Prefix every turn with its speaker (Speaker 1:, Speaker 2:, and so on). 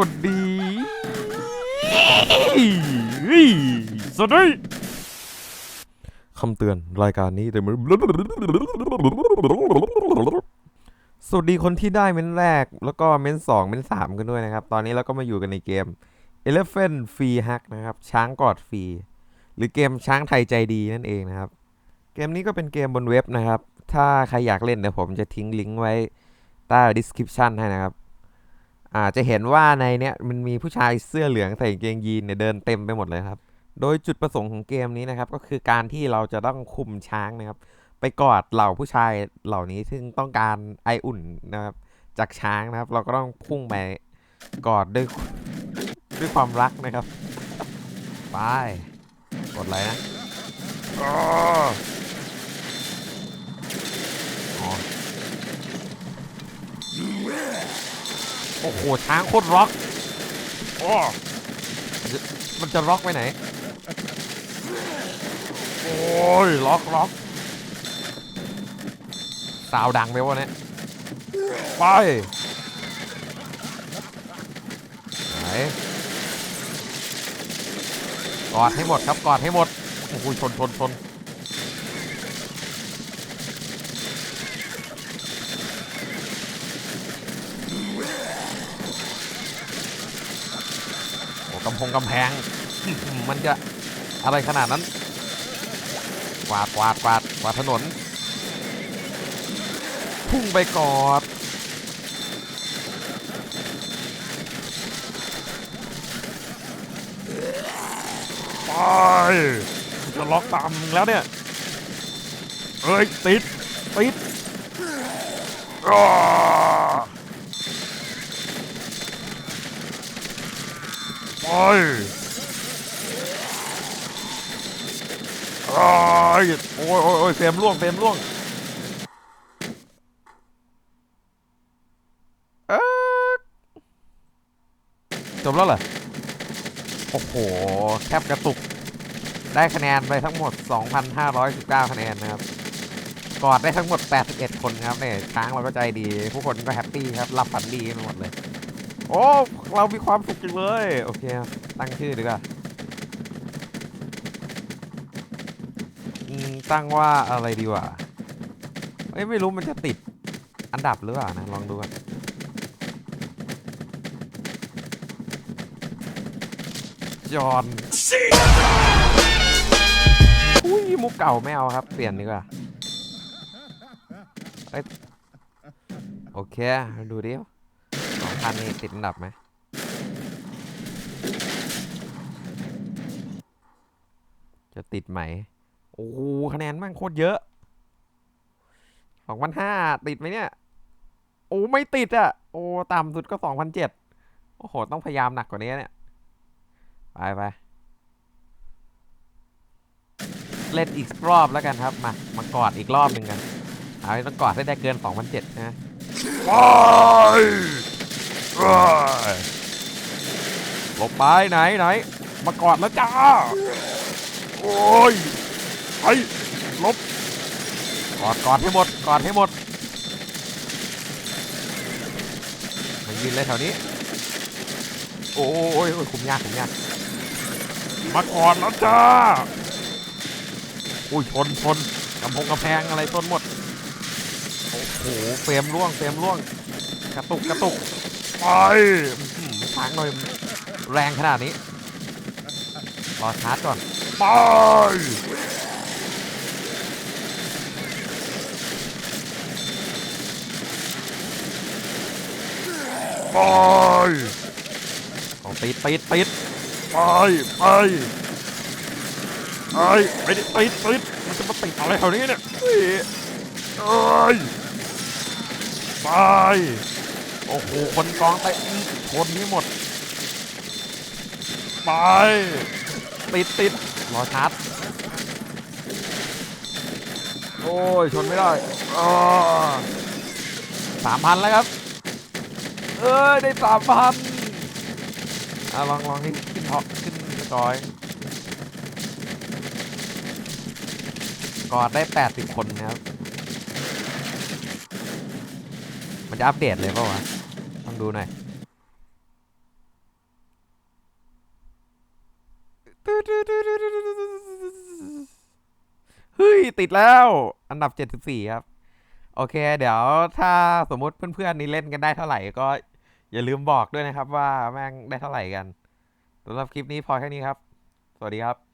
Speaker 1: วัสดีสวัสดีคำเตือนรายการนี้เต็มสวัสดีคนที่ได้เม้นแรก แล้วก็เม้นสองเม้นสามกันด้วยนะครับ ตอนนี้เราก็มาอยู่กันในเกม Elephant Free Hack นะครับ ช้างกอดฟรี หรือเกมช้างไทยใจดีนั่นเองนะครับ เกมนี้ก็เป็นเกมบนเว็บนะครับ ถ้าใครอยากเล่นเดี๋ยวผมจะทิ้งลิงก์ไว้ใต้ description ให้นะครับ อาจจะเห็นว่าในเนี้ยมันมีผู้ชายเสื้อเหลืองใส่กางเกงยีนเนี่ยเดินเต็มไปหมดเลยครับ โดยจุดประสงค์ของเกมนี้นะครับ ก็คือการที่เราจะต้องคุมช้างนะครับ ไปกอดเหล่าผู้ชายเหล่านี้ซึ่งต้องการไออุ่นนะครับ จากช้างนะครับ เราก็ต้องพุ่งไปกอดด้วยด้วยความรักนะครับไปกดอะไรนะอ้ออ๋อ โอ้โหช้างโคตรร็อกโอ้มันจะร็อกไปไหน โอ้ยล็อกล็อกสาวดังไปวะเนี่ยไปไหนกอดให้หมดครับกอดให้หมด โอ้โหชนชนชน กำพงกำแพง มันจะอะไรขนาดนั้น กวาดกวาดกวาดกวาดถนน พุ่งไปกอดไปจะล็อกตามแล้วเนี่ย เอ้ย ติด ติดอ้า ไปอ้ายโอ้ยโอ้ยโอ้ยเฟรมล่วงเฟรมล่วงเอ๊ะจบแล้วเหรอ โอ้โหแคบกระตุก ได้คะแนนไปทั้งหมด 2,519 คะแนนนะครับ กอดได้ทั้งหมด 81 คนครับเนี่ยช้างเราก็ใจดี ผู้คนก็แฮปปี้ครับ รับฝันดีกันหมดเลย โอ้เรามีความสุขจังเลย โอเค ตั้งชื่อดีกว่าตั้งว่าอะไรดีวะเอ้ยไม่รู้มันจะติดอันดับหรือเปล่านะ ลองดูกันจอห์นอุ้ยมุกเก่าไม่เอาครับ เปลี่ยนดีกว่าโอเค ดูดิ สองพันนี่ติดอันดับไหมจะติดไหม โอ้โหคะแนนมั่งโคตรเยอะสองพันห้าติดไหมเนี่ย โอ้ ไม่ติดอะ โอ้ ต่ำสุดก็สองพันเจ็ดโอ้โห ต้องพยายามหนักกว่านี้เนี่ย ไปไปเล่นอีกรอบแล้วกันครับ มา มากอดอีกรอบหนึ่งกัน เอาให้ต้องกอดให้ได้เกิน 2,007นะไป หลบไปไหนไหน มากอดแล้วจ้า โอ้ยไปหลบ กอดกอดให้หมด กอดให้หมดมายืนเลยแถวนี้ โอ้ยโอ้ยคุมยากคุมยาก มากอนแล้วจ้า อุ้ยชนชนกำพงกำแพงอะไรชนหมด โอ้โห เฟรมร่วง เฟรมร่วง กระตุกกระตุก ไปอื้อหือทางหน่อยแรงขนาดนี้ รอชาร์จก่อน ไป ไปเอาติดติดติดไป ไปไอ้ไปดิติดติดมันจะมาติดอะไรแถวนี้เนี่ยเฮ้ยไป โอ้โห คนกองเตะคนนี้หมด ไป ติดติดรอชาร์จโอ้ย ชนไม่ได้สามพันแล้วครับ เอ้ย ได้สามพันอะลองลองนี่ขึ้นท็อปขึ้นจอย กอดได้80คนนะครับ มันจะอัปเดตเลยเปล่าวะ องดูหน่อยเฮ้ย ติดแล้ว อันดับ 74 ครับ โอเค เดี๋ยวถ้าสมมติเพื่อนๆนี่เล่นกันได้เท่าไหร่ก็อย่าลืมบอกด้วยนะครับว่าแม่งได้เท่าไหร่กันสำหรับคลิปนี้พอแค่นี้ครับ สวัสดีครับ